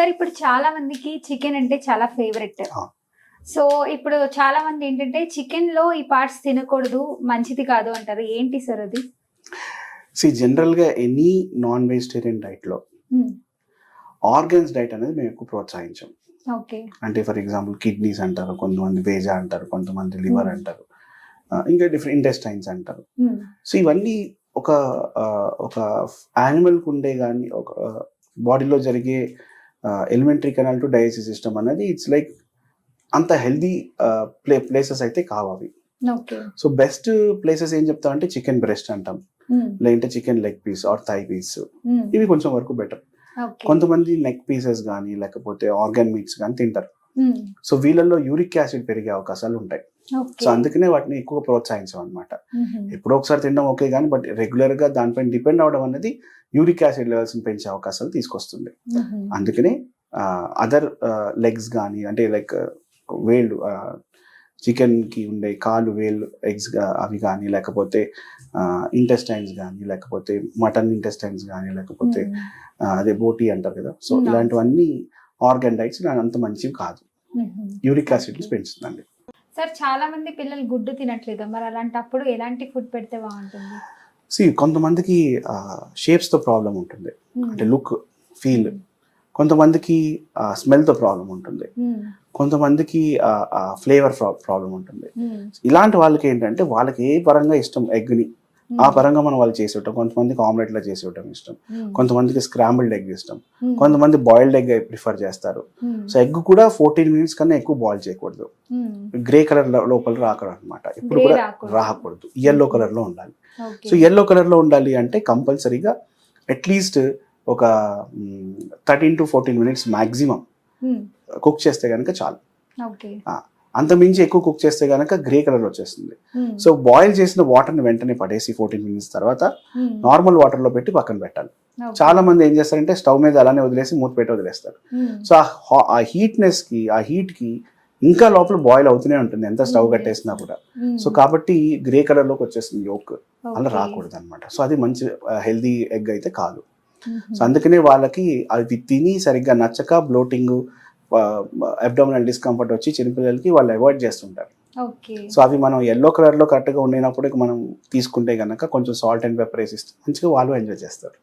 Sir ఇప్పుడు చాలా మందికి చికెన్ అంటే చాలా ఫేవరెట్. సో ఇప్పుడు చాలా మంది ఏంటంటే చికెన్లో ఈ పార్ట్స్ తినకూడదు మంచిది కాదు అంటారు. ఏంటి సార్ అది? సి జనరల్గా ఎనీ నాన్ వెజిటేరియన్ డైట్లో ఉమ్, ఆర్గన్స్ డైట్ అనేది మేము ఎక్కువ ప్రోత్సహించాం. ఓకే. అంటే ఫర్ ఎగ్జాంపుల్ కిడ్నీస్ అంటారు కొంతమంది వేజా అంటారు కొంతమంది లివర్. అంటారు. ఇంకా డిఫరెంట్ ఇంటెస్టైన్స్ అంటారు. సో ఇవన్నీ ఒక ఒక యానిమల్కి ఉండే కానీ ఒక బాడీలో జరిగే elementary canal to digestive system అనేది ఇట్స్ లైక్ అంత హెల్దీ ప్లే ప్లేసెస్ అయితే కావు అవి. ఓకే. సో బెస్ట్ ప్లేసెస్ ఏం చెప్తాం అంటే చికెన్ బ్రెస్ట్ అంటాం. ఉమ్, లేదంటే chicken leg piece or thigh piece ఇవి కొంచెం వరకు బెటర్ కొంతమంది నెక్ పీసెస్ కానీ లేకపోతే ఆర్గాన్ మీట్స్ కానీ తింటారు. సో వీళ్ళల్లో యూరిక్ యాసిడ్ పెరిగే అవకాశాలు ఉంటాయి. సో అందుకనే వాటిని ఎక్కువ ప్రోత్సహించాం అనమాట ఎప్పుడో ఒకసారి తినడం ఓకే కానీ బట్ రెగ్యులర్గా దానిపైన డిపెండ్ అవడం అనేది యూరిక్ యాసిడ్ లెవెల్స్ పెంచే అవకాశాలు తీసుకొస్తుంది. అందుకనే అదర్ లెగ్స్ కానీ అంటే లైక్ వేళ్ళు చికెన్కి ఉండే కాలు వేళ్ళు ఎగ్స్ అవి కానీ లేకపోతే ఇంటెస్టైన్స్ కానీ లేకపోతే మటన్ ఇంటెస్టైన్స్ కానీ లేకపోతే అదే బోటీ అంటారు కదా. సో. ఇలాంటివన్నీ ఆర్గన్ డైట్స్ అంత మంచివి కాదు. Uric acid పెంచుతుందండి. సార్ చాలా మంది పిల్లలు గుడ్డు తినట్లేదు. మరి అలాంటప్పుడు ఎలాంటి ఫుడ్ పెడితే బాగుంటుంది? సి కొంతమందికి షేప్స్తో ప్రాబ్లం ఉంటుంది. ఉమ్, అంటే లుక్ ఫీల్ కొంతమందికి స్మెల్తో ప్రాబ్లం ఉంటుంది. ఉమ్, కొంతమందికి ఫ్లేవర్ ప్రాబ్లం ఉంటుంది. ఇలాంటి వాళ్ళకి ఏంటంటే వాళ్ళకి ఏ పరంగా ఇష్టం? ఎగ్ని ఆ పరంగా మనం వాళ్ళు చేసి ఉంటాం కొంతమందికి ఆమ్లెట్లో చేసి ఉంటాం ఇష్టం. ఉమ్, కొంతమందికి స్క్రాంబుల్డ్ ఎగ్ ఇష్టం. ఉమ్, కొంతమంది బాయిల్డ్ ఎగ్ ప్రిఫర్ చేస్తారు. సో ఎగ్ కూడా ఫోర్టీన్ మినిట్స్ కన్నా ఎక్కువ బాయిల్ చేయకూడదు. గ్రే కలర్ లోపల రాకూడదు అనమాట ఇప్పుడు కూడా రాకూడదు. ఎల్లో కలర్లో ఉండాలి. సో ఎల్లో కలర్లో ఉండాలి అంటే కంపల్సరీగా అట్లీస్ట్ ఒక thirteen to fourteen minutes maximum cook చేస్తే కనుక చాలు. ఓకే అంత మించి ఎక్కువ కుక్ చేస్తే కనుక గ్రే కలర్ వచ్చేస్తుంది. సో బాయిల్ చేసిన వాటర్ని వెంటనే పడేసి ఫోర్టీన్ మినిట్స్ తర్వాత నార్మల్ వాటర్లో పెట్టి పక్కన పెట్టాలి. చాలా మంది ఏం చేస్తారంటే స్టవ్ మీద అలానే వదిలేసి మూత పెట్టి వదిలేస్తారు. సో ఆ హా- ఆ హీట్నెస్కి ఆ హీట్కి ఇంకా లోపల బాయిల్ అవుతూనే ఉంటుంది ఎంత స్టవ్ Hmm. కట్టేసినా కూడా. సో కాబట్టి గ్రే కలర్లోకి వచ్చేస్తుంది యోక్ అలా. రాకూడదు అనమాట సో అది మంచి హెల్దీ ఎగ్ అయితే కాదు. సో అందుకనే వాళ్ళకి అవి తిని సరిగ్గా నచ్చక బ్లోటింగ్ అబ్డామినల్ డిస్కంఫర్ట్ వచ్చి చిన్నపిల్లలకి వాళ్ళు అవాయిడ్ చేస్తుంటారు. సో అవి మనం ఎల్లో కలర్లో కరెక్ట్గా ఉండినప్పుడు మనం తీసుకుంటే గనక కొంచెం సాల్ట్ అండ్ పెప్పర్ వేసి మంచిగా వాళ్ళు ఎంజాయ్ చేస్తారు.